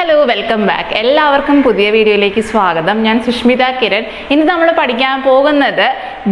Hello welcome back എല്ലാവർക്കും പുതിയ വീഡിയോയിലേക്ക് സ്വാഗതം. ഞാൻ സുഷ്മിത കിരൺ. ഇന്ന് നമ്മൾ പഠിക്കാൻ പോകുന്നത്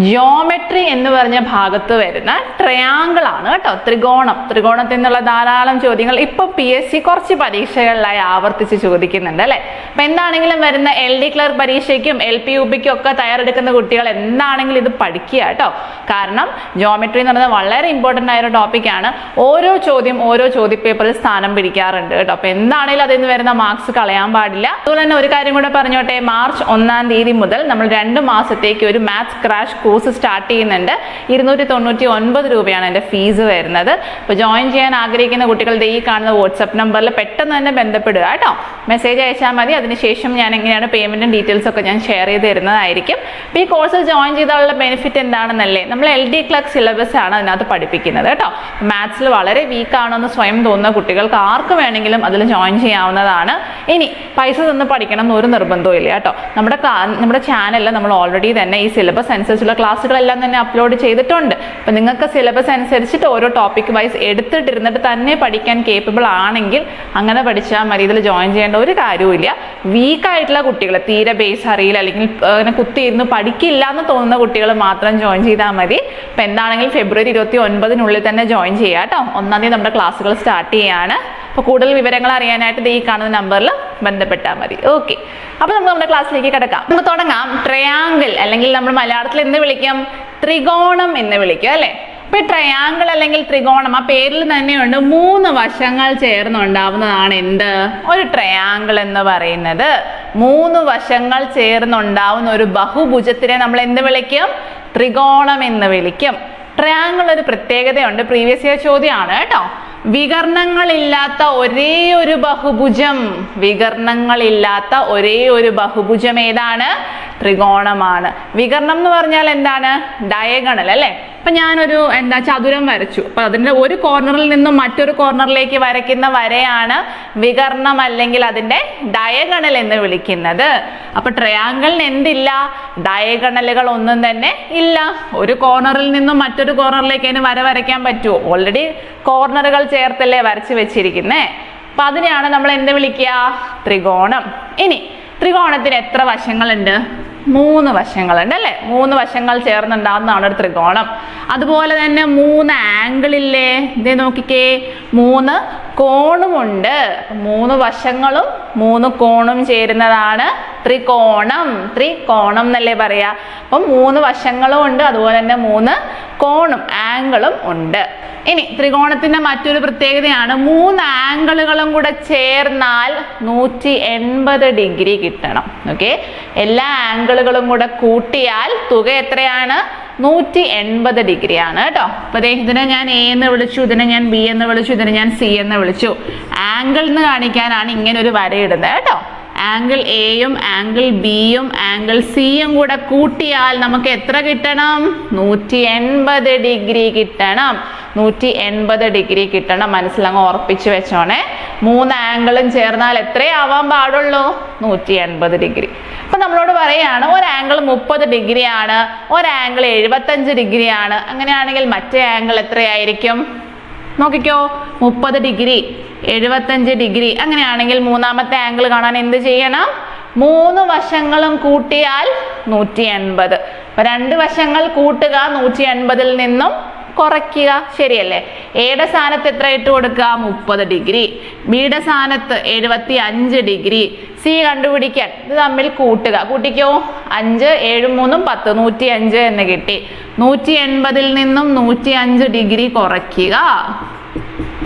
ജോമെട്രി എന്ന് പറഞ്ഞ ഭാഗത്ത് വരുന്ന ട്രയാങ്കിൾ ആണ് കേട്ടോ. ത്രികോണം. ത്രികോണത്തിൽ നിന്നുള്ള ധാരാളം ചോദ്യങ്ങൾ ഇപ്പൊ പി എസ് സി കുറച്ച് പരീക്ഷകളിലായി ആവർത്തിച്ച് ചോദിക്കുന്നുണ്ട് അല്ലെ? അപ്പൊ എന്താണെങ്കിലും വരുന്ന എൽ ഡി ക്ലർക്ക് പരീക്ഷയ്ക്കും എൽ പി യു പിക്കും ഒക്കെ തയ്യാറെടുക്കുന്ന കുട്ടികൾ എന്താണെങ്കിലും ഇത് പഠിക്കുക കേട്ടോ. കാരണം ജോമെട്രി എന്ന് പറയുന്നത് വളരെ ഇമ്പോർട്ടന്റ് ആയ ഒരു ടോപ്പിക്കാണ് ഓരോ ചോദ്യം ഓരോ ചോദ്യപേപ്പറിൽ സ്ഥാനം പിടിക്കാറുണ്ട് കേട്ടോ. അപ്പൊ എന്താണെങ്കിലും അതിൽ നിന്ന് വരുന്ന മാർക്സ് കളയാൻ പാടില്ല. അതുപോലെ തന്നെ ഒരു കാര്യം കൂടെ പറഞ്ഞോട്ടെ മാർച്ച് ഒന്നാം തീയതി മുതൽ നമ്മൾ രണ്ട് മാസത്തേക്ക് ഒരു മാത്സ് ക്രാഷ് കോഴ്സ് സ്റ്റാർട്ട് ചെയ്യുന്നുണ്ട്. ഇരുന്നൂറ്റി തൊണ്ണൂറ്റി ഒൻപത് രൂപയാണ് എന്റെ ഫീസ് വരുന്നത്. അപ്പോൾ ജോയിൻ ചെയ്യാൻ ആഗ്രഹിക്കുന്ന കുട്ടികൾ ദേ ഈ കാണുന്ന വാട്സപ്പ് നമ്പറിൽ പെട്ടെന്ന് തന്നെ ബന്ധപ്പെടുക കേട്ടോ. മെസ്സേജ് അയച്ചാൽ മതി. അതിനുശേഷം ഞാൻ എങ്ങനെയാണ് പേയ്മെന്റും ഡീറ്റെയിൽസ് ഒക്കെ ഞാൻ ഷെയർ ചെയ്ത് തരുന്നതായിരിക്കും. അപ്പോൾ ഈ കോഴ്സ് ജോയിൻ ചെയ്താലുള്ള ബെനിഫിറ്റ് എന്താണെന്നല്ലേ? നമ്മൾ എൽ ഡി ക്ലർക്ക് സിലബസ് ആണ് അതിനകത്ത് പഠിപ്പിക്കുന്നത് കേട്ടോ. മാത്സിൽ വളരെ വീക്ക് ആണെന്ന് സ്വയം തോന്നുന്ന കുട്ടികൾക്ക് ആർക്ക് വേണമെങ്കിലും അതിൽ ജോയിൻ ചെയ്യാവുന്നതാണ്. ഇനി പൈസ തന്ന് പഠിക്കണം എന്ന് ഒരു നിർബന്ധവും ഇല്ല കേട്ടോ. നമ്മുടെ നമ്മുടെ ചാനലിൽ നമ്മൾ ഓൾറെഡി തന്നെ ഈ സിലബസ് അനുസരിച്ചുള്ള ക്ലാസ്സുകളെല്ലാം തന്നെ അപ്ലോഡ് ചെയ്തിട്ടുണ്ട്. അപ്പം നിങ്ങൾക്ക് സിലബസ് അനുസരിച്ചിട്ട് ഓരോ ടോപ്പിക് വൈസ് എടുത്തിട്ടിരുന്നിട്ട് തന്നെ പഠിക്കാൻ കേപ്പബിൾ ആണെങ്കിൽ അങ്ങനെ പഠിച്ചാൽ മതി. ഇതിൽ ജോയിൻ ചെയ്യേണ്ട ഒരു കാര്യവുമില്ല. വീക്കായിട്ടുള്ള കുട്ടികൾ തീരെ ബേസ് അറിയില്ല അല്ലെങ്കിൽ അങ്ങനെ കുത്തിയിരുന്ന് പഠിക്കില്ല എന്ന് തോന്നുന്ന കുട്ടികൾ മാത്രം ജോയിൻ ചെയ്താൽ മതി. അപ്പം എന്താണെങ്കിലും ഫെബ്രുവരി ഇരുപത്തി ഒൻപതിനുള്ളിൽ തന്നെ ജോയിൻ ചെയ്യുക കേട്ടോ. ഒന്നാം തീയതി നമ്മുടെ ക്ലാസ്സുകൾ സ്റ്റാർട്ട് ചെയ്യാണ്. അപ്പോൾ കൂടുതൽ വിവരങ്ങൾ അറിയാനായിട്ട് ഈ കാണുന്ന നമ്പറിൽ ബന്ധപ്പെട്ടാൽ മതി. ഓക്കെ അപ്പോൾ നമുക്ക് നമ്മുടെ ക്ലാസ്സിലേക്ക് കിടക്കാം. നമുക്ക് തുടങ്ങാം. ട്രയാങ്കിൾ അല്ലെങ്കിൽ നമ്മൾ മലയാളത്തിൽ എന്ന് വിളിക്കാം? ത്രികോണം എന്ന് വിളിക്കും അല്ലേ? ഇപ്പൊ ട്രയാങ്കിൾ അല്ലെങ്കിൽ ത്രികോണം ആ പേരിൽ തന്നെയുണ്ട് മൂന്ന് വശങ്ങൾ ചേർന്നുണ്ടാവുന്നതാണ് എന്ത്? ഒരു ട്രയാങ്കിൾ എന്ന് പറയുന്നത്. മൂന്ന് വശങ്ങൾ ചേർന്നുണ്ടാവുന്ന ഒരു ബഹുഭുജത്തിനെ നമ്മൾ എന്ത് വിളിക്കും? ത്രികോണം എന്ന് വിളിക്കും. ട്രയാങ്കിൾ ഒരു പ്രത്യേകതയുണ്ട്. പ്രീവിയസ് ഇയർ ചോദ്യമാണ് കേട്ടോ. വികർണങ്ങളില്ലാത്ത ഒരേ ഒരു ബഹുഭുജം. വികർണങ്ങളില്ലാത്ത ഒരേ ഒരു ബഹുഭുജം ഏതാണ്? ത്രികോണമാണ്. വികർണം എന്ന് പറഞ്ഞാൽ എന്താണ്? ഡയഗണൽ അല്ലേ? അപ്പൊ ഞാനൊരു എന്താ ചതുരം വരച്ചു. അപ്പൊ അതിന്റെ ഒരു കോർണറിൽ നിന്നും മറ്റൊരു കോർണറിലേക്ക് വരയ്ക്കുന്ന വരയാണ് വികർണം അല്ലെങ്കിൽ അതിന്റെ ഡയഗണൽ എന്ന് വിളിക്കുന്നത്. അപ്പൊ ട്രയാങ്കിളിന് എന്തില്ല? ഡയഗണലുകൾ ഒന്നും തന്നെ ഇല്ല. ഒരു കോർണറിൽ നിന്നും മറ്റൊരു കോർണറിലേക്ക് അതിന് വര വരയ്ക്കാൻ പറ്റുമോ? ഓൾറെഡി കോർണറുകൾ ചേർത്തല്ലേ വരച്ച് വെച്ചിരിക്കുന്നേ. അപ്പൊ അതിനെയാണ് നമ്മൾ എന്ത് വിളിക്കുക? ത്രികോണം. ഇനി ത്രികോണത്തിന് എത്ര വശങ്ങളുണ്ട്? മൂന്ന് വശങ്ങളുണ്ട് അല്ലേ? മൂന്ന് വശങ്ങൾ ചേർന്നുണ്ടാകുന്നതാണ് ഒരു ത്രികോണം. അതുപോലെ തന്നെ മൂന്ന് ആംഗിളില്ലേ ഇതേ നോക്കിക്കേ. മൂന്ന് കോണുമുണ്ട്. മൂന്ന് വശങ്ങളും മൂന്ന് കോണും ചേരുന്നതാണ് ത്രികോണം. ത്രികോണം എന്നല്ലേ പറയാ? അപ്പം മൂന്ന് വശങ്ങളും ഉണ്ട് അതുപോലെ തന്നെ മൂന്ന് കോണും ആംഗിളും ഉണ്ട്. ഇനി ത്രികോണത്തിന്റെ മറ്റൊരു പ്രത്യേകതയാണ് മൂന്ന് ആംഗിളുകളും കൂടെ ചേർന്നാൽ നൂറ്റി എൺപത് ഡിഗ്രി കിട്ടണം. ഓക്കെ? എല്ലാ ആംഗിളുകളും കൂടെ കൂട്ടിയാൽ തുക എത്രയാണ്? നൂറ്റി എൺപത് ഡിഗ്രി ആണ് കേട്ടോ. അപ്പൊ ഇതിനെ ഞാൻ എ എന്ന് വിളിച്ചു ഇതിനെ ഞാൻ ബി എന്ന് വിളിച്ചു ഇതിനെ ഞാൻ സി എന്ന് വിളിച്ചു. ആംഗിൾ എന്ന് കാണിക്കാനാണ് ഇങ്ങനെ ഒരു വരയിടുന്നത് കേട്ടോ. ആംഗിൾ എയും ആംഗിൾ ബിയും ആംഗിൾ സിയും കൂടെ കൂട്ടിയാൽ നമുക്ക് എത്ര കിട്ടണം? നൂറ്റി എൺപത് ഡിഗ്രി കിട്ടണം. നൂറ്റി എൺപത് ഡിഗ്രി കിട്ടണം. മനസ്സിലങ്ങ് ഉറപ്പിച്ചു വെച്ചോണേ. മൂന്ന് ആംഗിളും ചേർന്നാൽ എത്രയാവാൻ പാടുള്ളൂ? നൂറ്റി എൺപത് ഡിഗ്രി. അപ്പൊ നമ്മളോട് പറയാണ് ഒരു ആംഗിൾ മുപ്പത് ഡിഗ്രി ആണ് ഒരു ആംഗിൾ എഴുപത്തഞ്ച് ഡിഗ്രി ആണ് അങ്ങനെയാണെങ്കിൽ മറ്റേ ആംഗിൾ എത്രയായിരിക്കും? നോക്കിക്കോ മുപ്പത് ഡിഗ്രി എഴുപത്തഞ്ച് ഡിഗ്രി. അങ്ങനെയാണെങ്കിൽ മൂന്നാമത്തെ ആംഗിൾ കാണാൻ എന്ത് ചെയ്യണം? മൂന്ന് വശങ്ങളും കൂട്ടിയാൽ നൂറ്റി എൺപത് രണ്ട് വശങ്ങൾ കൂട്ടുക നൂറ്റി എൺപതിൽ നിന്നും കുറയ്ക്കുക. ശരിയല്ലേ? എയുടെ സ്ഥാനത്ത് എത്ര ഇട്ട് കൊടുക്കുക? മുപ്പത് ഡിഗ്രി. ബിയുടെ സ്ഥാനത്ത് എഴുപത്തി അഞ്ച് ഡിഗ്രി. സി കണ്ടുപിടിക്കാൻ. ഇത് തമ്മിൽ കൂട്ടുക. കൂട്ടിക്കോ? അഞ്ച് ഏഴും മൂന്നും പത്ത്. നൂറ്റി അഞ്ച് എന്ന് കിട്ടി. നൂറ്റി എൺപതിൽ നിന്നും നൂറ്റി അഞ്ച് ഡിഗ്രി കുറയ്ക്കുക.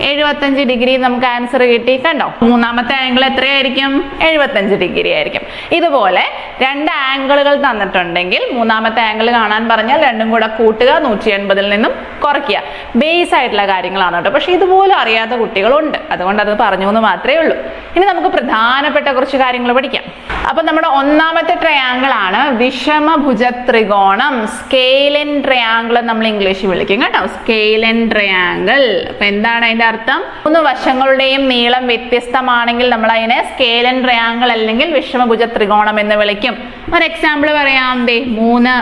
എഴുപത്തഞ്ച് ഡിഗ്രി നമുക്ക് ആൻസർ കിട്ടി. കണ്ടോ? മൂന്നാമത്തെ ആംഗിൾ എത്രയായിരിക്കും? എഴുപത്തഞ്ച് ഡിഗ്രി ആയിരിക്കും. ഇതുപോലെ രണ്ട് ആംഗിളുകൾ തന്നിട്ടുണ്ടെങ്കിൽ മൂന്നാമത്തെ ആംഗിൾ കാണാൻ പറഞ്ഞാൽ രണ്ടും കൂടെ കൂട്ടുക നൂറ്റി എൺപതിൽ നിന്നും കുറയ്ക്കുക. ബേസ് ആയിട്ടുള്ള കാര്യങ്ങളാണ് കേട്ടോ. പക്ഷെ ഇതുപോലും അറിയാത്ത കുട്ടികളുണ്ട്. അതുകൊണ്ട് അത് പറഞ്ഞു എന്ന് മാത്രമേ ഉള്ളൂ. ഇനി നമുക്ക് പ്രധാനപ്പെട്ട കുറച്ച് കാര്യങ്ങൾ പഠിക്കാം. അപ്പൊ നമ്മുടെ ഒന്നാമത്തെ ട്രയാങ്കിൾ ആണ് വിഷമഭുജ ത്രികോണം സ്കെയിലൻ ട്രയാങ്കിൾ നമ്മൾ ഇംഗ്ലീഷിൽ വിളിക്കും. കേട്ടോ സ്കെയിലൻ ട്രയാങ്കിൾ അപ്പൊ എന്താണ് അതിന്റെ അർത്ഥം മൂന്ന് വശങ്ങളുടെയും നീളം വ്യത്യസ്തമാണെങ്കിൽ നമ്മൾ അതിനെ സ്കേലൻ ട്രയാങ്കിൾ അല്ലെങ്കിൽ വിഷമഭുജ ത്രികോണം എന്ന് വിളിക്കും. ഒരു എക്സാമ്പിൾ പറയാം. ദേ മൂന്ന്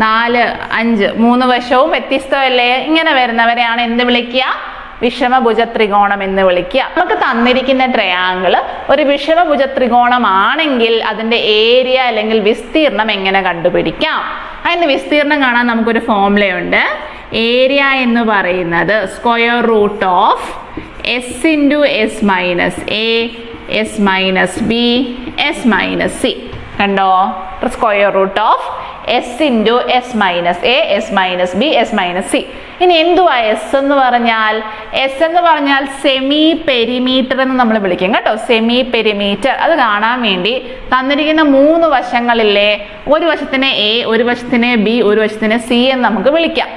നാല് അഞ്ച്. മൂന്ന് വശവും വ്യത്യസ്തമല്ലേ? ഇങ്ങനെ വരുന്നവരെയാണ് എന്ത് വിളിക്കുക? വിഷമഭുജ ത്രികോണം എന്ന് വിളിക്കുക. നമുക്ക് തന്നിരിക്കുന്ന ട്രയാങ്കിൾ ഒരു വിഷമഭുജ ത്രികോണമാണെങ്കിൽ അതിന്റെ ഏരിയ അല്ലെങ്കിൽ വിസ്തീർണം എങ്ങനെ കണ്ടുപിടിക്കാം? അതിന്റെ വിസ്തീർണം കാണാൻ നമുക്കൊരു ഫോർമുലയുണ്ട് ഏരിയ എന്ന് പറയുന്നത് square root of S into S minus A S minus B S minus C കണ്ടോ? Square root of S into S minus A S minus B S minus C ഇനി എന്തുവാ എസ് എന്ന് പറഞ്ഞാൽ? എസ് എന്ന് പറഞ്ഞാൽ semi perimeter എന്ന് നമ്മൾ വിളിക്കും കേട്ടോ. സെമി പെരിമീറ്റർ അത് കാണാൻ വേണ്ടി തന്നിരിക്കുന്ന മൂന്ന് വശങ്ങളിലെ ഒരു വശത്തിനെ എ ഒരു വശത്തിനെ ബി ഒരു വശത്തിനെ സി എന്ന് നമുക്ക് വിളിക്കാം.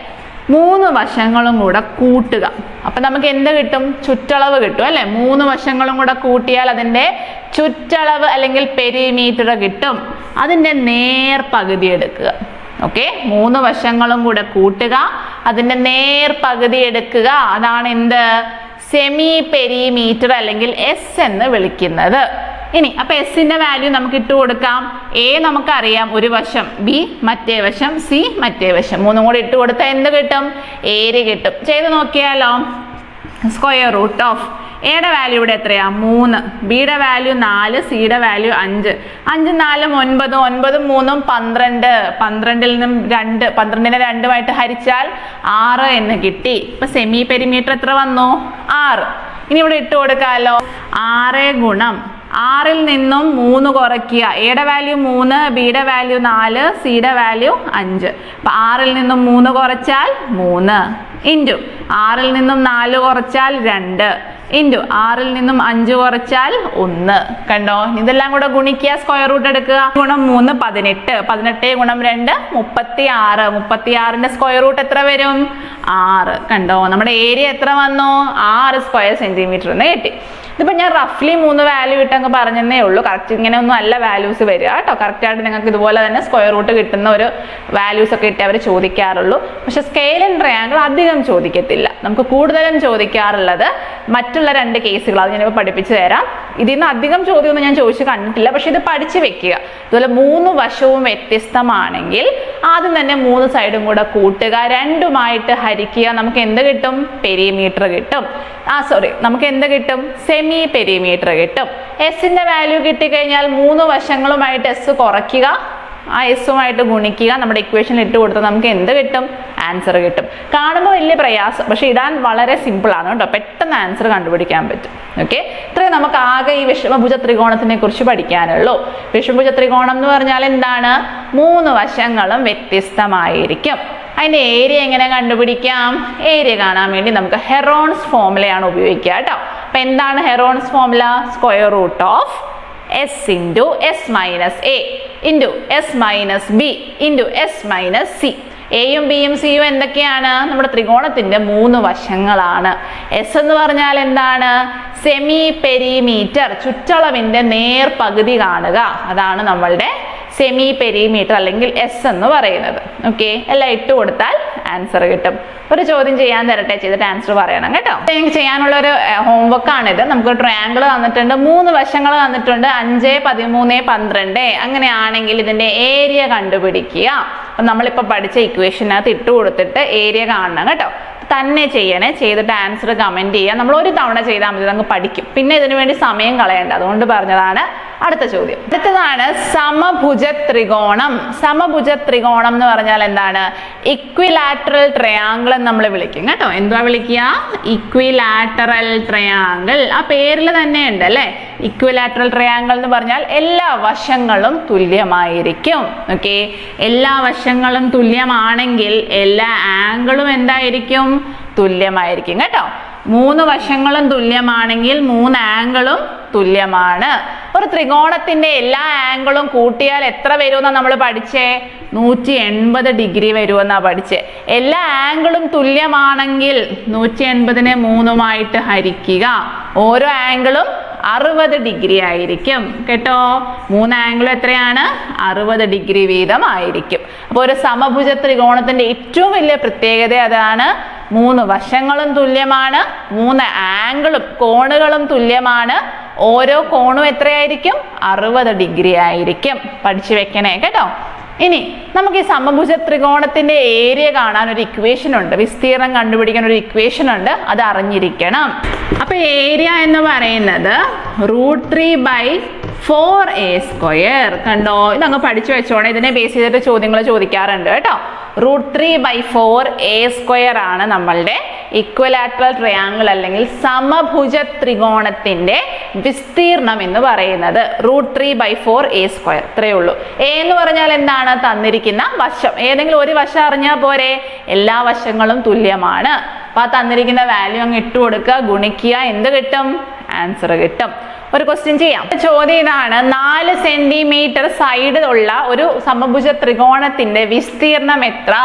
മൂന്ന് വശങ്ങളും കൂടെ കൂട്ടുക. അപ്പൊ നമുക്ക് എന്ത് കിട്ടും? ചുറ്റളവ് കിട്ടും അല്ലേ? മൂന്ന് വശങ്ങളും കൂടെ കൂട്ടിയാൽ അതിന്റെ ചുറ്റളവ് അല്ലെങ്കിൽ പെരിമീറ്റർ കിട്ടും. അതിന്റെ നേർ പകുതി എടുക്കുക. ഓക്കെ മൂന്ന് വശങ്ങളും കൂടെ കൂട്ടുക. അതിന്റെ നേർ പകുതി എടുക്കുക. അതാണ് എന്ത്? സെമി പെരിമീറ്റർ അല്ലെങ്കിൽ എസ് എന്ന് വിളിക്കുന്നത്. ഇനി അപ്പൊ എസിന്റെ വാല്യൂ നമുക്ക് ഇട്ട് കൊടുക്കാം. എ നമുക്കറിയാം ഒരു വശം ബി മറ്റേ വശം സി മറ്റേ വശം. മൂന്നും കൂടി ഇട്ട് കൊടുത്താൽ എന്ത് കിട്ടും? ഏരി കിട്ടും. ചെയ്ത് നോക്കിയാലോ? സ്ക്വയർ റൂട്ട് ഓഫ് എയുടെ വാല്യൂ ഇവിടെ എത്രയാ? മൂന്ന്. ബിയുടെ വാല്യൂ നാല് സിയുടെ വാല്യൂ അഞ്ച്. അഞ്ച് നാലും ഒൻപത് ഒൻപതും മൂന്നും പന്ത്രണ്ട്. പന്ത്രണ്ടിൽ നിന്നും രണ്ട് പന്ത്രണ്ടിനെ രണ്ടുമായിട്ട് ഹരിച്ചാൽ ആറ് എന്ന് കിട്ടി. ഇപ്പൊ സെമി പെരിമീറ്റർ എത്ര വന്നു? ആറ്. ഇനി ഇവിടെ ഇട്ട് കൊടുക്കാമല്ലോ ആറ് ഗുണം ആറിൽ നിന്നും മൂന്ന് കുറയ്ക്കുക. എയുടെ വാല്യൂ മൂന്ന് ബിയുടെ വാല്യൂ നാല് സിയുടെ വാല്യൂ അഞ്ച്. അപ്പൊ ആറിൽ നിന്നും മൂന്ന് കുറച്ചാൽ മൂന്ന്. ഇന്റു ആറിൽ നിന്നും നാല് കുറച്ചാൽ രണ്ട്. ഇന്റു ആറിൽ നിന്നും അഞ്ച് കുറച്ചാൽ ഒന്ന്. കണ്ടോ? ഇതെല്ലാം കൂടെ ഗുണിക്കുക. സ്ക്വയർ റൂട്ട് എടുക്കുക. ഗുണം മൂന്ന് പതിനെട്ട്. പതിനെട്ട് ഗുണം രണ്ട് മുപ്പത്തി ആറ് മുപ്പത്തി ആറിന്റെ സ്ക്വയർ റൂട്ട് എത്ര വരും? ആറ്. കണ്ടോ? നമ്മുടെ ഏരിയ എത്ര വന്നു? ആറ് സ്ക്വയർ സെന്റിമീറ്റർ എന്ന് കിട്ടി. ഇതിപ്പോൾ ഞാൻ റഫ്ലി മൂന്ന് വാല്യൂ ഇട്ടങ്ങ് പറഞ്ഞതേ ഉള്ളൂ. കറക്റ്റ് ഇങ്ങനെ ഒന്നും അല്ല വാല്യൂസ് വരിക കേട്ടോ. കറക്റ്റായിട്ട് നിങ്ങൾക്ക് ഇതുപോലെ തന്നെ സ്ക്വയർ റൂട്ട് കിട്ടുന്ന ഒരു വാല്യൂസ് ഒക്കെ ഇട്ട് അവർ ചോദിക്കാറുള്ളൂ. പക്ഷെ സ്കെയിൽ ആൻഡ് ട്രയാങ്കിൾ അധികം ചോദിക്കത്തില്ല. നമുക്ക് കൂടുതലും ചോദിക്കാറുള്ളത് മറ്റുള്ള രണ്ട് കേസുകൾ അത് ഞാനിപ്പോൾ പഠിപ്പിച്ചു തരാം. ഇതിൽ നിന്ന് അധികം ചോദ്യമൊന്നും ഞാൻ ചോദിച്ചു കണ്ടിട്ടില്ല. പക്ഷെ ഇത് പഠിച്ചു വെക്കുക. അതുപോലെ മൂന്ന് വശവും വ്യത്യസ്തമാണെങ്കിൽ ആദ്യം തന്നെ മൂന്ന് സൈഡും കൂടെ കൂട്ടുക. രണ്ടുമായിട്ട് ഹരിക്കുക. നമുക്ക് എന്ത് കിട്ടും? പെരിമീറ്റർ കിട്ടും. ആ സോറി നമുക്ക് എന്ത് കിട്ടും? സെമി പെരിമീറ്റർ കിട്ടും. എസിന്റെ വാല്യൂ കിട്ടിക്കഴിഞ്ഞാൽ മൂന്ന് വശങ്ങളുമായിട്ട് എസ് കുറയ്ക്കുക. ആ എസുമായിട്ട് ഗുണിക്കുക. നമ്മുടെ ഇക്വേഷനിൽ ഇട്ട് കൊടുത്താൽ നമുക്ക് എന്ത് കിട്ടും? ആൻസർ കിട്ടും. കാണുമ്പോൾ വലിയ പ്രയാസം. പക്ഷേ ഇടാൻ വളരെ സിമ്പിളാണ് കേട്ടോ. പെട്ടെന്ന് ആൻസർ കണ്ടുപിടിക്കാൻ പറ്റും. ഓക്കെ ഇത്രയും നമുക്ക് ആകെ ഈ വിഷമഭുജ ത്രികോണത്തിനെ കുറിച്ച് പഠിക്കാനുള്ളൂ. വിഷമഭുജ ത്രികോണം എന്ന് പറഞ്ഞാൽ എന്താണ്? മൂന്ന് വശങ്ങളും വ്യത്യസ്തമായിരിക്കും. അതിന്റെ ഏരിയ എങ്ങനെ കണ്ടുപിടിക്കാം? ഏരിയ കാണാൻ വേണ്ടി നമുക്ക് ഹെറോൺസ് ഫോമുലയാണ് ഉപയോഗിക്കുക കേട്ടോ. അപ്പം എന്താണ് Heron's formula square root of S into S minus A into S minus B into S minus C എയും ബിയും സിയും എന്തൊക്കെയാണ്? നമ്മുടെ ത്രികോണത്തിന്റെ മൂന്ന് വശങ്ങളാണ്. എസ് എന്ന് പറഞ്ഞാൽ എന്താണ്? സെമി പെരിമീറ്റർ ചുറ്റളവിന്റെ നേർ പകുതി കാണുക. അതാണ് നമ്മളുടെ സെമി പെരിമീറ്റർ അല്ലെങ്കിൽ എസ് എന്ന് പറയുന്നത്. ഓക്കെ എല്ലാം ഇട്ട് കൊടുത്താൽ ആൻസർ കിട്ടും. ഒരു ചോദ്യം ചെയ്യാൻ തരട്ടെ ചെയ്തിട്ട് ആൻസർ പറയണം കേട്ടോ. ചെയ്യാനുള്ള ഒരു ഹോംവർക്ക് ആണിത്. നമുക്ക് ട്രയാങ്കിൾ തന്നിട്ടുണ്ട് മൂന്ന് വശങ്ങൾ തന്നിട്ടുണ്ട് അഞ്ച് പതിമൂന്ന് പന്ത്രണ്ട്. അങ്ങനെയാണെങ്കിൽ ഇതിന്റെ ഏരിയ കണ്ടുപിടിക്കുക. നമ്മളിപ്പോൾ പഠിച്ച ഇക്വേഷനകത്ത് ഇട്ട് കൊടുത്തിട്ട് ഏരിയ കാണണം കേട്ടോ. തന്നെ ചെയ്യണേ ചെയ്തിട്ട് ആൻസർ കമന്റ് ചെയ്യുക നമ്മൾ ഒരു തവണ ചെയ്താൽ മതി നമുക്ക് പഠിക്കും. പിന്നെ ഇതിനു വേണ്ടി സമയം കളയേണ്ട. അതുകൊണ്ട് പറഞ്ഞതാണ് അടുത്ത ചോദ്യം. അടുത്തതാണ് സമഭുജ ത്രികോണം. സമഭുജ ത്രികോണം എന്ന് പറഞ്ഞാൽ എന്താണ്? ഇക്വിലാറ്ററൽ ട്രയാങ്കിൾ എന്ന് നമ്മൾ വിളിക്കും. കേട്ടോ? എന്താ വിളിക്കുക? ഇക്വിലാറ്ററൽ ട്രയാങ്കിൾ ആ പേരിൽ തന്നെ ഉണ്ട് അല്ലേ? ഇക്വിലാറ്ററൽ ട്രയാങ്കിൾ എന്ന് പറഞ്ഞാൽ എല്ലാ വശങ്ങളും തുല്യമായിരിക്കും. ഓക്കെ എല്ലാ വശങ്ങളും തുല്യമാണെങ്കിൽ എല്ലാ ആംഗിളും എന്തായിരിക്കും? തുല്യമായിരിക്കും കേട്ടോ. മൂന്ന് വശങ്ങളും തുല്യമാണെങ്കിൽ മൂന്ന് ആംഗിളും തുല്യമാണ്. ഒരു ത്രികോണത്തിന്റെ എല്ലാ ആംഗിളും കൂട്ടിയാൽ എത്ര വരുമെന്നാ നമ്മൾ പഠിച്ചേ? നൂറ്റി എൺപത് ഡിഗ്രി വരുമെന്നാ പഠിച്ചേ. എല്ലാ ആംഗിളും തുല്യമാണെങ്കിൽ നൂറ്റി എൺപതിനെ മൂന്നുമായിട്ട് ഹരിക്കുക. ഓരോ ആംഗിളും അറുപത് ഡിഗ്രി ആയിരിക്കും. കേട്ടോ? മൂന്ന് ആംഗിൾ എത്രയാണ്? അറുപത് ഡിഗ്രി വീതം ആയിരിക്കും അപ്പോൾ ഒരു സമഭുജ ത്രികോണത്തിന്റെ ഏറ്റവും വലിയ പ്രത്യേകത അതാണ് മൂന്ന് വശങ്ങളും തുല്യമാണ് മൂന്ന് ആംഗിളും കോണുകളും തുല്യമാണ്. ഓരോ കോണും എത്രയായിരിക്കും? അറുപത് ഡിഗ്രി ആയിരിക്കും. പഠിച്ചു വെക്കണേ കേട്ടോ? ഇനി നമുക്ക് ഈ സമഭുജ ത്രികോണത്തിന്റെ ഏരിയ കാണാൻ ഒരു ഇക്വേഷൻ ഉണ്ട്. വിസ്തീർണം കണ്ടുപിടിക്കാൻ ഒരു ഇക്വേഷൻ ഉണ്ട്. അത് അറിഞ്ഞിരിക്കണം. അപ്പൊ ഏരിയ എന്ന് പറയുന്നത് root three by four A square കണ്ടോ? ഇതങ്ങ് പഠിച്ചു വെച്ചോണേ. ഇതിനെ ബേസ് ചെയ്തിട്ട് ചോദ്യങ്ങൾ ചോദിക്കാറുണ്ട് കേട്ടോ. Root three by four A square ആണ് നമ്മളുടെ ഇക്വലാറ്ററൽ ട്രയാങ്കിൾ അല്ലെങ്കിൽ സമഭുജ ത്രികോണത്തിന്റെ വിസ്തീർണം എന്ന് പറയുന്നത്. Root three by four A square ഇത്രയേ ഉള്ളൂ. എ എന്ന് പറഞ്ഞാൽ എന്താണ്? തന്നിരിക്കുന്ന വശം. ഏതെങ്കിലും ഒരു വശം അറിഞ്ഞാൽ പോരെ? എല്ലാ വശങ്ങളും തുല്യമാണ്. അപ്പൊ ആ തന്നിരിക്കുന്ന വാല്യൂ അങ്ങ് ഇട്ട് കൊടുക്കുക ഗുണിക്കുക. എന്ത് കിട്ടും? ആൻസർ കിട്ടും. ഒരു ക്വസ്റ്റ്യൻ ചെയ്യാം. ചോദ്യം ഇതാണ്. നാല് സെന്റിമീറ്റർ സൈഡ് ഉള്ള ഒരു സമഭുജ ത്രികോണത്തിന്റെ വിസ്തീർണം എത്ര?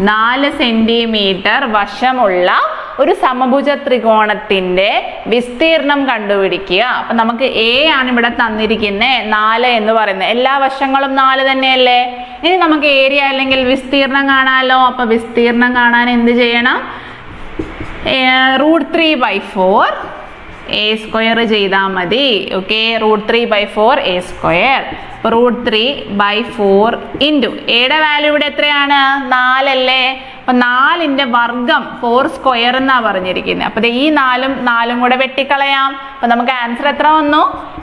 നാല് സെന്റിമീറ്റർ വശമുള്ള ഒരു സമഭുജ ത്രികോണത്തിന്റെ വിസ്തീർണം കണ്ടുപിടിക്കുക. അപ്പൊ നമുക്ക് എ ആണ് ഇവിടെ തന്നിരിക്കുന്നത് നാല് എന്ന് പറയുന്നത് എല്ലാ വശങ്ങളും നാല് തന്നെയല്ലേ? ഇനി നമുക്ക് ഏരിയ അല്ലെങ്കിൽ വിസ്തീർണം കാണാലോ. അപ്പൊ വിസ്തീർണം കാണാൻ എന്ത് ചെയ്യണം? Root three by four A square ചെയ്താൽ മതി. Okay root three by four A square root three by four into എയുടെ വാല്യൂ ഇവിടെ എത്രയാണ്? നാലല്ലേ? അപ്പം നാലിന്റെ വർഗം ഫോർ സ്ക്വയർ എന്നാണ് പറഞ്ഞിരിക്കുന്നത്. അപ്പോൾ ഈ നാലും നാലും കൂടെ വെട്ടിക്കളയാം. അപ്പം നമുക്ക് ആൻസർ എത്ര വന്നു?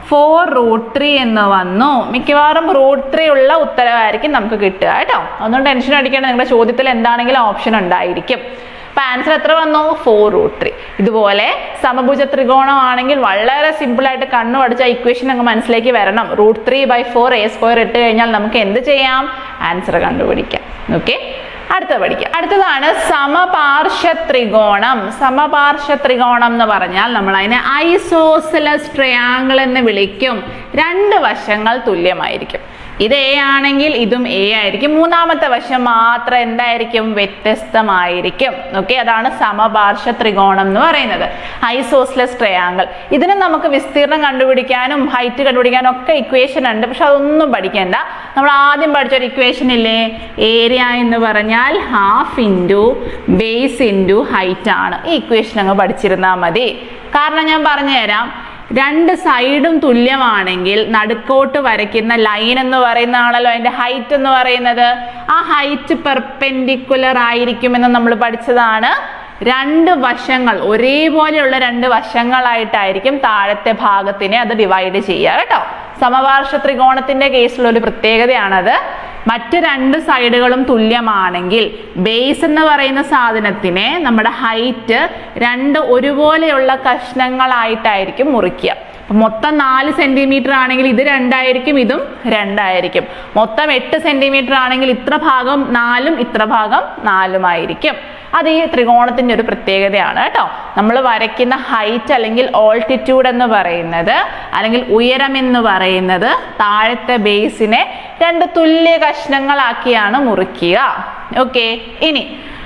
ഫോർ റൂട്ട് ത്രീ എന്ന് വന്നു. മിക്കവാറും റൂട്ട് ത്രീ ഉള്ള ഉത്തരവായിരിക്കും നമുക്ക് കിട്ടുക കേട്ടോ? ഒന്നും ടെൻഷൻ അടിക്കേണ്ട. നിങ്ങളുടെ ചോദ്യത്തിൽ എന്താണെങ്കിലും ഓപ്ഷൻ ഉണ്ടായിരിക്കും. അപ്പൊ ആൻസർ എത്ര വന്നു? ഫോർ റൂട്ട് ത്രീ ഇതുപോലെ സമഭുജ ത്രികോണം ആണെങ്കിൽ വളരെ സിമ്പിൾ ആയിട്ട് കണ്ണു അടിച്ച ഇക്വേഷൻ അങ്ങ് മനസ്സിലേക്ക് വരണം. Root three by four A square ഇട്ട് കഴിഞ്ഞാൽ നമുക്ക് എന്ത് ചെയ്യാം? ആൻസർ കണ്ടുപിടിക്കാം. ഓക്കെ അടുത്ത പഠിക്കാം. അടുത്തതാണ് സമപാർശ്വ ത്രികോണം. സമപാർശ്വ ത്രികോണം എന്ന് പറഞ്ഞാൽ നമ്മൾ അതിനെ ഐസോസിലസ് ട്രയാങ്കിൾ എന്ന് വിളിക്കും. രണ്ട് വശങ്ങൾ തുല്യമായിരിക്കും. ഇത് എ ആണെങ്കിൽ ഇതും എ ആയിരിക്കും. മൂന്നാമത്തെ വശം മാത്രം എന്തായിരിക്കും? വ്യത്യസ്തമായിരിക്കും. ഓക്കെ അതാണ് സമപാർശ്വ ത്രികോണം എന്ന് പറയുന്നത്. ഐസോസ്ലെസ് ട്രയാങ്കിൾ ഇതിന് നമുക്ക് വിസ്തീർണം കണ്ടുപിടിക്കാനും ഹൈറ്റ് കണ്ടുപിടിക്കാനും ഒക്കെ ഇക്വേഷൻ ഉണ്ട്. പക്ഷെ അതൊന്നും പഠിക്കേണ്ട. നമ്മൾ ആദ്യം പഠിച്ച ഒരു ഇക്വേഷൻ ഇല്ലേ? ഏരിയ എന്ന് പറഞ്ഞാൽ half into base into height ആണ്. ഈ ഇക്വേഷൻ അങ്ങ് പഠിച്ചിരുന്നാൽ മതി. കാരണം ഞാൻ പറഞ്ഞുതരാം. രണ്ട് സൈഡും തുല്യമാണെങ്കിൽ നടുക്കോട്ട് വരയ്ക്കുന്ന ലൈൻ എന്ന് പറയുന്ന ആണല്ലോ അതിന്റെ ഹൈറ്റ് എന്ന് പറയുന്നത്. ആ ഹൈറ്റ് പെർപെൻഡിക്കുലർ ആയിരിക്കുമെന്ന് നമ്മൾ പഠിച്ചതാണ്. രണ്ട് വശങ്ങൾ ഒരേപോലെയുള്ള രണ്ട് വശങ്ങളായിട്ടായിരിക്കും താഴത്തെ ഭാഗത്തിനെ അത് ഡിവൈഡ് ചെയ്യുക കേട്ടോ. സമവാർഷ ത്രികോണത്തിന്റെ കേസിലുള്ള ഒരു പ്രത്യേകതയാണത്. മറ്റ് രണ്ട് സൈഡുകളും തുല്യമാണെങ്കിൽ ബേസ് എന്ന് പറയുന്ന സാധനത്തിനെ നമ്മുടെ ഹൈറ്റ് രണ്ട് ഒരുപോലെയുള്ള കഷ്ണങ്ങളായിട്ടായിരിക്കും മുറിക്കുക. മൊത്തം നാല് സെന്റിമീറ്റർ ആണെങ്കിൽ ഇത് രണ്ടായിരിക്കും ഇതും രണ്ടായിരിക്കും. മൊത്തം എട്ട് സെന്റിമീറ്റർ ആണെങ്കിൽ ഇത്ര ഭാഗം നാലും ഇത്ര ഭാഗം നാലുമായിരിക്കും. അത് ഈ ത്രികോണത്തിന്റെ ഒരു പ്രത്യേകതയാണ് കേട്ടോ. നമ്മൾ വരയ്ക്കുന്ന ഹൈറ്റ് അല്ലെങ്കിൽ ഓൾട്ടിറ്റ്യൂഡ് എന്ന് പറയുന്നത് അല്ലെങ്കിൽ ഉയരം എന്ന് പറയുന്നത് താഴത്തെ ബേസിനെ രണ്ട് തുല്യ കഷ്ണങ്ങളാക്കിയാണ് മുറിക്കുക. ഓക്കെ ഇനി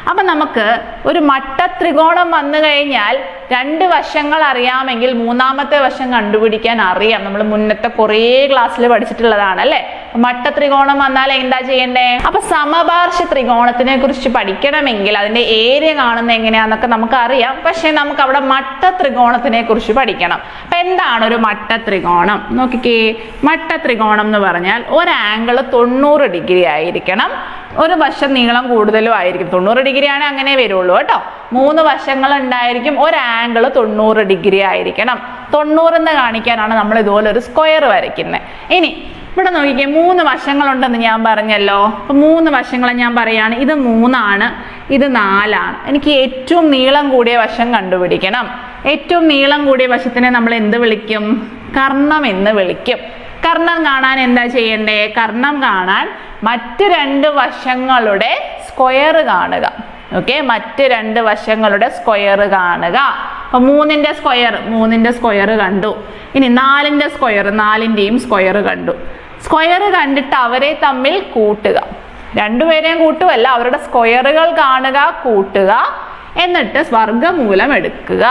അപ്പൊ നമുക്ക് ഒരു മട്ട ത്രികോണം വന്നു കഴിഞ്ഞാൽ രണ്ട് വശങ്ങൾ അറിയാമെങ്കിൽ മൂന്നാമത്തെ വശം കണ്ടുപിടിക്കാൻ അറിയാം. നമ്മൾ മുന്നത്തെ കുറേ ക്ലാസ്സിൽ പഠിച്ചിട്ടുള്ളതാണ് അല്ലേ? മട്ട ത്രികോണം വന്നാൽ എന്താ ചെയ്യണ്ടേ? അപ്പൊ സമപാർശ്വ ത്രികോണത്തിനെ കുറിച്ച് പഠിക്കണമെങ്കിൽ അതിന്റെ ഏരിയ കാണുന്ന എങ്ങനെയാന്നൊക്കെ നമുക്ക് അറിയാം പക്ഷെ നമുക്ക് അവിടെ മട്ട ത്രികോണത്തിനെ കുറിച്ച് പഠിക്കണം. അപ്പൊ എന്താണ് ഒരു മട്ട ത്രികോണം നോക്കിക്കേ. മട്ട ത്രികോണം എന്ന് പറഞ്ഞാൽ ഒരു തൊണ്ണൂറ് ഡിഗ്രി ആയിരിക്കണം. ഒരു വശം നീളം കൂടുതലും ആയിരിക്കും. തൊണ്ണൂറ് ഡിഗ്രി അങ്ങനെ വരുള്ളൂ കേട്ടോ. മൂന്ന് വശങ്ങൾ ഉണ്ടായിരിക്കും. ഒരു ആംഗിൾ തൊണ്ണൂറ് ഡിഗ്രി ആയിരിക്കണം. തൊണ്ണൂറ് എന്ന് കാണിക്കാനാണ് നമ്മൾ ഇതുപോലെ ഒരു സ്ക്വയർ വരയ്ക്കുന്നത് ഇനി ഇവിടെ നോക്കിക്കേ മൂന്ന് വശങ്ങളുണ്ടെന്ന് ഞാൻ പറഞ്ഞല്ലോ. അപ്പൊ മൂന്ന് വശങ്ങൾ ഞാൻ പറയാണ് ഇത് മൂന്നാണ് ഇത് നാലാണ്. എനിക്ക് ഏറ്റവും നീളം കൂടിയ വശം കണ്ടുപിടിക്കണം. ഏറ്റവും നീളം കൂടിയ വശത്തിനെ നമ്മൾ എന്ത് വിളിക്കും? കർണം എന്ന് വിളിക്കും. കർണം കാണാൻ എന്താ ചെയ്യണ്ടേ? കർണം കാണാൻ മറ്റ് രണ്ട് വശങ്ങളുടെ സ്ക്വയർ കാണുക. ഓക്കെ മറ്റ് രണ്ട് വശങ്ങളുടെ സ്ക്വയർ കാണുക. അപ്പൊ മൂന്നിന്റെ സ്ക്വയർ മൂന്നിന്റെ സ്ക്വയർ കണ്ടു. ഇനി നാലിന്റെ സ്ക്വയർ നാലിന്റെയും സ്ക്വയർ കണ്ടു. സ്ക്വയർ കണ്ടിട്ട് അവരെ തമ്മിൽ കൂട്ടുക. രണ്ടുപേരെയും കൂട്ടുമല്ല അവരുടെ സ്ക്വയറുകൾ കാണുക കൂട്ടുക. എന്നിട്ട് വർഗമൂലം എടുക്കുക.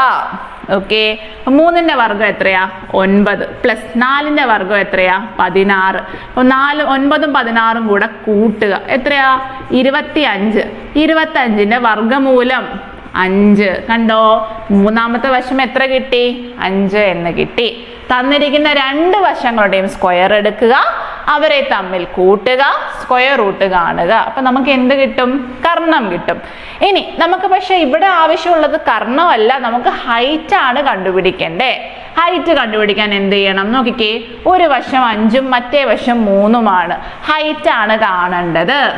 ഓക്കെ മൂന്നിന്റെ വർഗം എത്രയാ? ഒൻപത്. പ്ലസ് നാലിന്റെ വർഗം എത്രയാ? പതിനാറ്. അപ്പോൾ നാല് ഒൻപതും പതിനാറും കൂടെ കൂട്ടുക. എത്രയാ? ഇരുപത്തി അഞ്ച് ഇരുപത്തി അഞ്ചിന്റെ വർഗമൂലം അഞ്ച്. കണ്ടോ? മൂന്നാമത്തെ വശം എത്ര കിട്ടി? അഞ്ച് എന്ന് കിട്ടി. തന്നിരിക്കുന്ന രണ്ട് വശങ്ങളുടെയും സ്ക്വയർ എടുക്കുക. അവരെ തമ്മിൽ കൂട്ടുക സ്ക്വയർ റൂട്ട് കാണുക. അപ്പൊ നമുക്ക് എന്ത് കിട്ടും? കർണം കിട്ടും. ഇനി നമുക്ക് പക്ഷെ ഇവിടെ ആവശ്യമുള്ളത് കർണമല്ല നമുക്ക് ഹൈറ്റ് ആണ് കണ്ടുപിടിക്കണ്ടേ. ഹൈറ്റ് കണ്ടുപിടിക്കാൻ എന്ത് ചെയ്യണം? നോക്കിക്കേ. ഒരു വശം അഞ്ചും മറ്റേ വശം മൂന്നുമാണ്. ഹൈറ്റ് ആണ് കാണേണ്ടത്.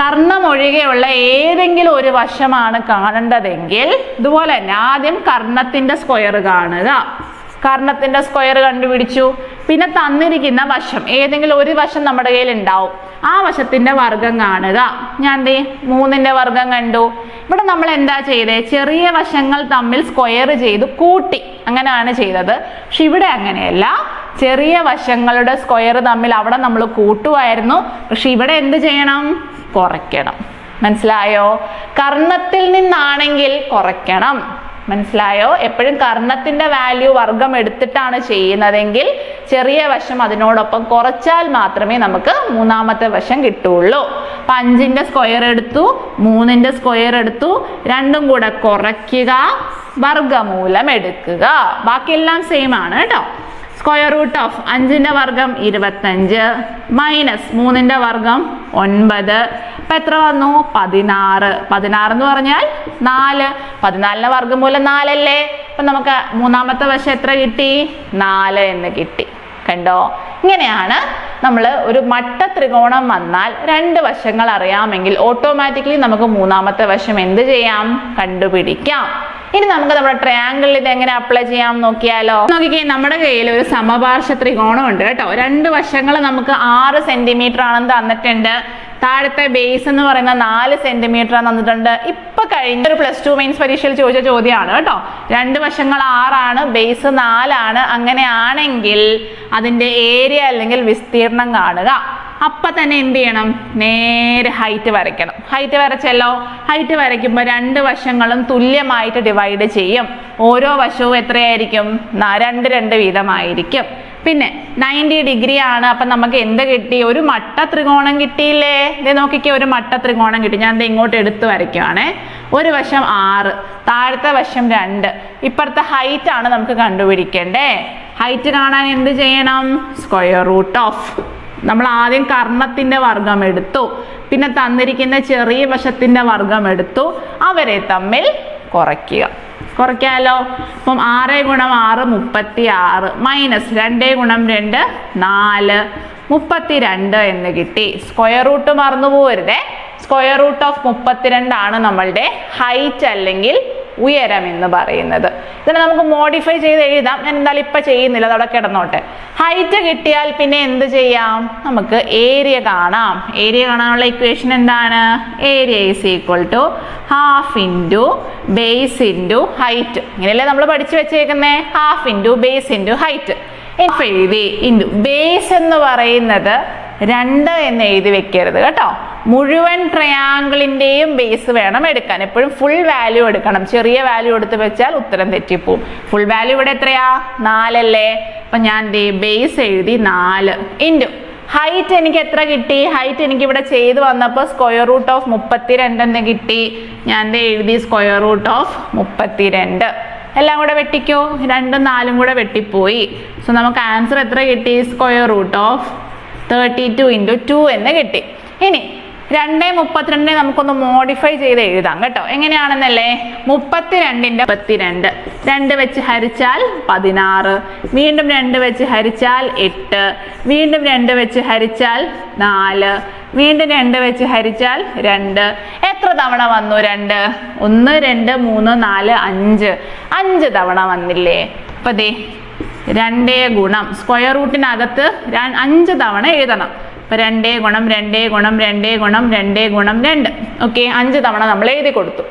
കർണം ഒഴികെയുള്ള ഏതെങ്കിലും ഒരു വശമാണ് കാണേണ്ടതെങ്കിൽ ഇതുപോലെ തന്നെ ആദ്യം കർണത്തിന്റെ സ്ക്വയർ കാണുക. കർണത്തിന്റെ സ്ക്വയർ കണ്ടുപിടിച്ചു. പിന്നെ തന്നിരിക്കുന്ന വശം ഏതെങ്കിലും ഒരു വശം നമ്മുടെ കയ്യിൽ ഉണ്ടാവും ആ വശത്തിന്റെ വർഗം കാണുക. ഞാൻ ദേ മൂന്നിന്റെ വർഗം കണ്ടു. ഇവിടെ നമ്മൾ എന്താ ചെയ്തേ? ചെറിയ വശങ്ങൾ തമ്മിൽ സ്ക്വയർ ചെയ്ത് കൂട്ടി. അങ്ങനെയാണ് ചെയ്തത്. പക്ഷെ ഇവിടെ അങ്ങനെയല്ല. ചെറിയ വശങ്ങളുടെ സ്ക്വയർ തമ്മിൽ അവിടെ നമ്മൾ കൂട്ടുമായിരുന്നു. പക്ഷെ ഇവിടെ എന്ത് ചെയ്യണം? കുറയ്ക്കണം. മനസ്സിലായോ? കർണത്തിൽ നിന്നാണെങ്കിൽ കുറയ്ക്കണം. മനസ്സിലായോ? എപ്പോഴും കർണത്തിന്റെ വാല്യൂ വർഗം എടുത്തിട്ടാണ് ചെയ്യുന്നതെങ്കിൽ ചെറിയ വശം അതിനോടൊപ്പം കുറച്ചാൽ മാത്രമേ നമുക്ക് മൂന്നാമത്തെ വശം കിട്ടുള്ളൂ. അപ്പൊ അഞ്ചിന്റെ സ്ക്വയർ എടുത്തു മൂന്നിന്റെ സ്ക്വയർ എടുത്തു രണ്ടും കൂടെ കുറയ്ക്കുക വർഗമൂലം എടുക്കുക. ബാക്കിയെല്ലാം സെയിം ആണ് കേട്ടോ. സ്ക്വയർ റൂട്ട് ഓഫ് അഞ്ചിന്റെ വർഗം ഇരുപത്തഞ്ച് മൈനസ് മൂന്നിന്റെ വർഗം ഒൻപത്. അപ്പൊ എത്ര വന്നു? പതിനാറ്. പതിനാറ് എന്ന് പറഞ്ഞാൽ നാല്. പതിനാലിന്റെ വർഗമൂലം നാലല്ലേ? അപ്പൊ നമുക്ക് മൂന്നാമത്തെ വശം എത്ര കിട്ടി? നാല് എന്ന് കിട്ടി. കണ്ടോ? ഇങ്ങനെയാണ് നമ്മൾ ഒരു മട്ട ത്രികോണം വന്നാൽ രണ്ട് വശങ്ങൾ അറിയാമെങ്കിൽ ഓട്ടോമാറ്റിക്കലി നമുക്ക് മൂന്നാമത്തെ വശം എന്ത് ചെയ്യാം? കണ്ടുപിടിക്കാം. ഇനി നമുക്ക് നമ്മുടെ ട്രയാങ്കിളിൽ ഇത് എങ്ങനെ അപ്ലൈ ചെയ്യാം നോക്കിയാലോ? നോക്കിക്കേ നമ്മുടെ കയ്യിൽ ഒരു സമപാർശ്വ ത്രികോണം ഉണ്ട് കേട്ടോ. രണ്ട് വശങ്ങൾ നമുക്ക് ആറ് സെന്റിമീറ്റർ ആണെന്ന് തന്നിട്ടുണ്ട്. താഴത്തെ ബേസ് എന്ന് പറയുന്ന നാല് സെന്റിമീറ്റർ തന്നിട്ടുണ്ട്. ഇപ്പൊ കഴിഞ്ഞ ഒരു പ്ലസ് ടു മെയിൻസ് പരീക്ഷയിൽ ചോദിച്ച ചോദ്യമാണ് കേട്ടോ. രണ്ട് വശങ്ങൾ ആറാണ് ബേസ് നാലാണ്. അങ്ങനെയാണെങ്കിൽ അതിന്റെ ഏരിയ അല്ലെങ്കിൽ വിസ്തീർണം കാണുക. അപ്പൊ തന്നെ എന്ത് ചെയ്യണം? നേരെ ഹൈറ്റ് വരയ്ക്കണം. ഹൈറ്റ് വരച്ചല്ലോ. ഹൈറ്റ് വരയ്ക്കുമ്പോൾ രണ്ട് വശങ്ങളും തുല്യമായിട്ട് ഡിവൈഡ് ചെയ്യും. ഓരോ വശവും എത്രയായിരിക്കും? രണ്ട് രണ്ട് വീതമായിരിക്കും. പിന്നെ നയന്റി ഡിഗ്രി ആണ് അപ്പം നമുക്ക് എന്ത് കിട്ടി? ഒരു മട്ട ത്രികോണം കിട്ടിയില്ലേ? ഇത് നോക്കിക്കേ ഒരു മട്ട ത്രികോണം കിട്ടി. ഞാൻ ദേ ഇങ്ങോട്ട് എടുത്ത് വരയ്ക്കുവാണേ. ഒരു വശം ആറ് താഴത്തെ വശം രണ്ട്. ഇപ്പുറത്തെ ഹൈറ്റ് ആണ് നമുക്ക് കണ്ടുപിടിക്കേണ്ടേ. ഹൈറ്റ് കാണാൻ എന്ത് ചെയ്യണം? സ്ക്വയർ റൂട്ട് ഓഫ് നമ്മൾ ആദ്യം കർണത്തിന്റെ വർഗം എടുത്തു. പിന്നെ തന്നിരിക്കുന്ന ചെറിയ വശത്തിന്റെ വർഗം എടുത്തു. അവരെ തമ്മിൽ കുറയ്ക്കുക. കുറയ്ക്കാലോ. അപ്പം ആറ് ഗുണം ആറ് മുപ്പത്തി ആറ് മൈനസ് രണ്ട് ഗുണം രണ്ട് നാല്. മുപ്പത്തി രണ്ട് എന്ന് കിട്ടി. സ്ക്വയർ റൂട്ട് മറന്നു പോകരുതേ സ്ക്വയർ റൂട്ട് ഓഫ് മുപ്പത്തിരണ്ടാണ് നമ്മളുടെ ഹൈറ്റ് അല്ലെങ്കിൽ ഉയരം എന്ന് പറയുന്നത്. ഇതിനെ നമുക്ക് മോഡിഫൈ ചെയ്ത് എഴുതാം. ഞാൻ എന്തായാലും ഇപ്പം ചെയ്യുന്നില്ല അതവിടെ കിടന്നോട്ടെ. ഹൈറ്റ് കിട്ടിയാൽ പിന്നെ എന്ത് ചെയ്യാം? നമുക്ക് ഏരിയ കാണാം. ഏരിയ കാണാനുള്ള ഇക്വേഷൻ എന്താണ്? Area is equal to half into base into height ഇങ്ങനെയല്ലേ നമ്മൾ പഠിച്ചു വെച്ചേക്കുന്നേ? Half into base into height എഴുതി ഇന്റു ബേസ് എന്ന് പറയുന്നത് രണ്ട് എന്ന് എഴുതി വെക്കരുത് കേട്ടോ. മുഴുവൻ ട്രയാങ്കിളിന്റെയും ബേസ് വേണം എടുക്കാൻ. എപ്പോഴും ഫുൾ വാല്യൂ എടുക്കണം. ചെറിയ വാല്യൂ എടുത്ത് വെച്ചാൽ ഉത്തരം തെറ്റിപ്പോവും. ഫുൾ വാല്യൂ ഇവിടെ എത്രയാ? നാലല്ലേ? അപ്പം ഞാൻ ബേസ് എഴുതി നാല്. ഇന്റു. ഹൈറ്റ് എനിക്ക് എത്ര കിട്ടി? ഹൈറ്റ് എനിക്ക് ഇവിടെ ചെയ്തു വന്നപ്പോൾ സ്ക്വയർ റൂട്ട് ഓഫ് മുപ്പത്തിരണ്ട് എന്ന് കിട്ടി. ഞാൻ എഴുതി സ്ക്വയർ റൂട്ട് ഓഫ് മുപ്പത്തിരണ്ട്. എല്ലാം കൂടെ വെട്ടിക്കോ? രണ്ടും നാലും കൂടെ വെട്ടിപ്പോയി. സോ നമുക്ക് ആൻസർ എത്ര കിട്ടി? Square root of thirty two into two എന്ന് കിട്ടി. ഇനി രണ്ടേ മുപ്പത്തിരണ്ടിനെ നമുക്കൊന്ന് മോഡിഫൈ ചെയ്ത് എഴുതാം കേട്ടോ. എങ്ങനെയാണെന്നല്ലേ? മുപ്പത്തിരണ്ടിന്റെ മുപ്പത്തിരണ്ട്. രണ്ട് വെച്ച് ഹരിച്ചാൽ പതിനാറ്. വീണ്ടും രണ്ട് വെച്ച് ഹരിച്ചാൽ എട്ട്. വീണ്ടും രണ്ട് വെച്ച് ഹരിച്ചാൽ നാല്. വീണ്ടും രണ്ട് വെച്ച് ഹരിച്ചാൽ രണ്ട്. എത്ര തവണ വന്നു രണ്ട്? ഒന്ന് രണ്ട് മൂന്ന് നാല് അഞ്ച്. അഞ്ച് തവണ വന്നില്ലേ? അപ്പൊ രണ്ടേ ഗുണം. സ്ക്വയർ റൂട്ടിനകത്ത് അഞ്ച് തവണ എഴുതണം. അപ്പൊ രണ്ടേ ഗുണം രണ്ടേ ഗുണം രണ്ടേ ഗുണം രണ്ടേ ഗുണം രണ്ട്. ഓക്കെ അഞ്ച് തവണ നമ്മൾ എഴുതി കൊടുത്തു.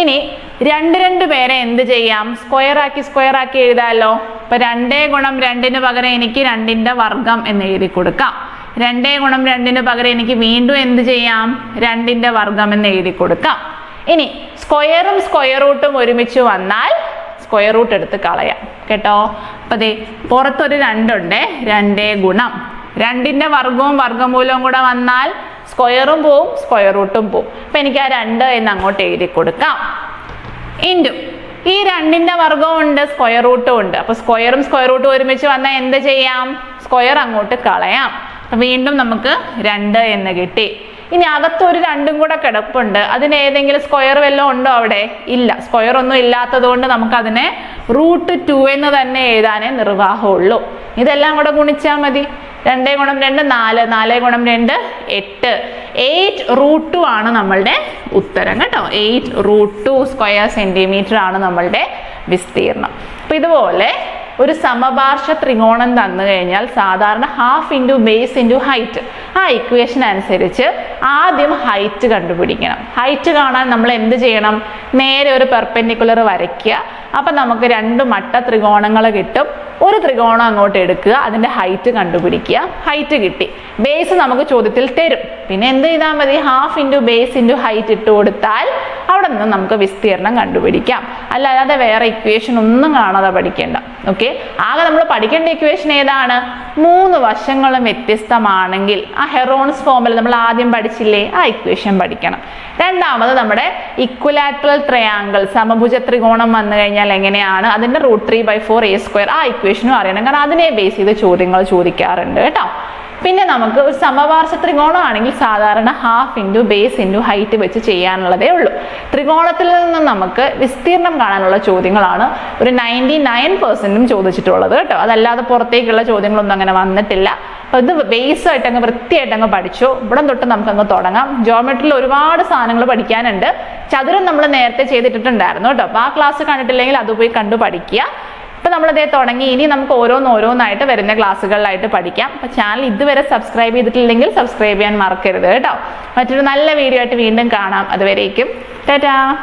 ഇനി രണ്ട് രണ്ട് പേരെ എന്ത് ചെയ്യാം? സ്ക്വയർ ആക്കി സ്ക്വയർ ആക്കി എഴുതാമല്ലോ അപ്പൊ രണ്ടേ ഗുണം രണ്ടിന് പകരം എനിക്ക് രണ്ടിന്റെ വർഗം എന്ന് എഴുതി കൊടുക്കാം. രണ്ടേ ഗുണം രണ്ടിന് പകരം എനിക്ക് വീണ്ടും എന്ത് ചെയ്യാം? രണ്ടിന്റെ വർഗം എന്ന് എഴുതി കൊടുക്കാം. ഇനി സ്ക്വയറും സ്ക്വയർ റൂട്ടും ഒരുമിച്ച് വന്നാൽ സ്ക്വയർ റൂട്ട് എടുത്ത് കളയാം. കേട്ടോ? അപ്പൊ ദേ പുറത്തൊരു രണ്ടുണ്ട്. രണ്ടേ ഗുണം. രണ്ടിന്റെ വർഗവും വർഗമൂലവും കൂടെ വന്നാൽ സ്ക്വയറും പോവും സ്ക്വയർ റൂട്ടും പോവും. അപ്പൊ എനിക്ക് ആ രണ്ട് എന്ന് അങ്ങോട്ട് എഴുതി കൊടുക്കാം. ഇന്റു ഈ രണ്ടിന്റെ വർഗവും ഉണ്ട് സ്ക്വയർ റൂട്ടും ഉണ്ട്. അപ്പൊ സ്ക്വയറും സ്ക്വയർ റൂട്ടും ഒരുമിച്ച് വന്നാൽ എന്ത് ചെയ്യാം? സ്ക്വയർ അങ്ങോട്ട് കളയാം. വീണ്ടും നമുക്ക് രണ്ട് എന്ന് കിട്ടി. ഇനി അകത്തൊരു രണ്ടും കൂടെ കിടപ്പുണ്ട്. അതിന് ഏതെങ്കിലും സ്ക്വയർ വല്ലതും ഉണ്ടോ അവിടെ? ഇല്ല. സ്ക്വയർ ഒന്നും ഇല്ലാത്തത് കൊണ്ട് നമുക്ക് അതിനെ റൂട്ട് ടു എന്ന് തന്നെ എഴുതാനേ നിർവാഹമുള്ളൂ. ഇതെല്ലാം കൂടെ ഗുണിച്ചാൽ മതി. രണ്ടേ ഗുണം രണ്ട് നാല്. നാല് ഗുണം രണ്ട് എട്ട്. എയ്റ്റ് റൂട്ട് ടു ആണ് നമ്മളുടെ ഉത്തരം കേട്ടോ. Eight root two square centimetre ആണ് നമ്മളുടെ വിസ്തീർണം അപ്പൊ ഇതുപോലെ ഒരു സമപാർശ്വ ത്രികോണം തന്നു കഴിഞ്ഞാൽ സാധാരണ half into base into height ആ ഇക്വേഷൻ അനുസരിച്ച് ആദ്യം ഹൈറ്റ് കണ്ടുപിടിക്കണം. ഹൈറ്റ് കാണാൻ നമ്മൾ എന്ത് ചെയ്യണം? നേരെ ഒരു പെർപെൻഡിക്കുലർ വരയ്ക്കുക. അപ്പം നമുക്ക് രണ്ട് മട്ട ത്രികോണങ്ങൾ കിട്ടും. ഒരു ത്രികോണം അങ്ങോട്ട് എടുക്കുക അതിന്റെ ഹൈറ്റ് കണ്ടുപിടിക്കുക. ഹൈറ്റ് കിട്ടി. ബേസ് നമുക്ക് ചോദ്യത്തിൽ തരും. പിന്നെ എന്ത് ചെയ്താൽ മതി? Half into base into height ഇട്ട് കൊടുത്താൽ അവിടെ നിന്ന് നമുക്ക് വിസ്തീർണം കണ്ടുപിടിക്കാം. അല്ലാതെ വേറെ ഇക്വേഷൻ ഒന്നും കാണാതെ പഠിക്കേണ്ട. ഓക്കെ ആകെ നമ്മൾ പഠിക്കേണ്ട ഇക്വേഷൻ ഏതാണ്? മൂന്ന് വശങ്ങളും വ്യത്യസ്തമാണെങ്കിൽ ആ ഹെറോൺസ് ഫോമിൽ നമ്മൾ ആദ്യം പഠിച്ചില്ലേ? ആ ഇക്വേഷൻ പഠിക്കണം. രണ്ടാമത് നമ്മുടെ ഇക്വലാറ്ററൽ ട്രയാങ്കിൾ സമഭുജ ത്രികോണം വന്നു കഴിഞ്ഞാൽ എങ്ങനെയാണ്? അതിന്റെ root three by four A square ആ ഇക്വേഷനും അറിയണം. കാരണം അതിനെ ബേസ് ചെയ്ത് ചോദ്യങ്ങൾ ചോദിക്കാറുണ്ട് കേട്ടോ. പിന്നെ നമുക്ക് ഒരു സമപാർശ്വ ത്രികോണം ആണെങ്കിൽ സാധാരണ half into base into height വെച്ച് ചെയ്യാനുള്ളതേ ഉള്ളൂ. ത്രികോണത്തിൽ നിന്ന് നമുക്ക് വിസ്തീർണം കാണാനുള്ള ചോദ്യങ്ങളാണ് ഒരു നയന്റി നയൻ പെർസെന്റും ചോദിച്ചിട്ടുള്ളത് കേട്ടോ. അതല്ലാതെ പുറത്തേക്കുള്ള ചോദ്യങ്ങളൊന്നും അങ്ങനെ വന്നിട്ടില്ല. അപ്പോൾ ഇത് ബേസ് ആയിട്ട് അങ്ങ് വൃത്തിയായിട്ട് അങ്ങ് പഠിച്ചു. ഇവിടെ തൊട്ട് നമുക്ക് അങ്ങ് തുടങ്ങാം ജോമെട്രിയിൽ ഒരുപാട് സാധനങ്ങൾ പഠിക്കാനുണ്ട്. ചതുരം നമ്മൾ നേരത്തെ ചെയ്തിട്ടുണ്ടായിരുന്നു കേട്ടോ. അപ്പോൾ ആ ക്ലാസ് കണ്ടിട്ടില്ലെങ്കിൽ അത് പോയി കണ്ടു പഠിക്കുക ഇപ്പൊ അതേ തുടങ്ങി. ഇനി നമുക്ക് ഓരോന്ന് ഓരോന്നായിട്ട് വരുന്ന ക്ലാസ്സുകളിലായിട്ട് പഠിക്കാം. അപ്പൊ ചാനൽ ഇതുവരെ സബ്സ്ക്രൈബ് ചെയ്തിട്ടില്ലെങ്കിൽ സബ്സ്ക്രൈബ് ചെയ്യാൻ മറക്കരുത് കേട്ടോ. മറ്റൊരു നല്ല വീഡിയോ ആയിട്ട് വീണ്ടും കാണാം. അതുവരേക്കും. ടാറ്റാ.